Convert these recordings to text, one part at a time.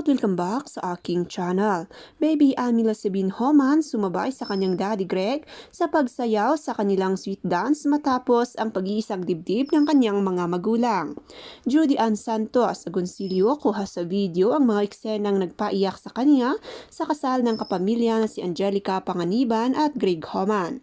Hello at welcome back sa aking channel. Baby Amila Sabine Homan sumabay sa kanyang daddy Greg sa pagsayaw sa kanilang sweet dance matapos ang pag-iisang dibdib ng kanyang mga magulang. Judy Ann Santos Agoncillo kuha sa video ang mga eksenang nagpaiyak sa kanya sa kasal ng kapamilya na si Angelica Panganiban at Greg Homan.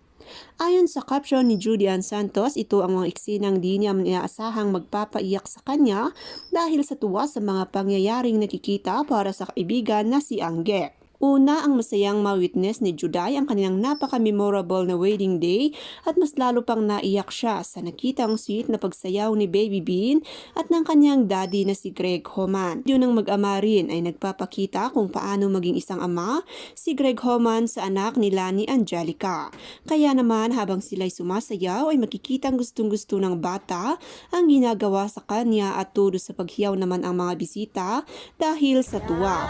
Ayon sa caption ni Judy Ann Santos, ito ang mga eksenang di niya inaasahang magpapaiyak sa kanya dahil sa tuwa sa mga pangyayaring nakikita para sa kaibigan na si Angge. Una, ang masayang ma-witness ni Juday ang kanilang napaka-memorable na wedding day at mas lalo pang naiyak siya sa nakitang sweet na pagsayaw ni Baby Bean at ng kanyang daddy na si Greg Homan. Yun ang mag-ama rin ay nagpapakita kung paano maging isang ama si Greg Homan sa anak nila ni Angelica. Kaya naman habang sila'y sumasayaw ay makikitang gustong-gusto ng bata ang ginagawa sa kanya at todo sa paghiyaw naman ang mga bisita dahil sa tuwa.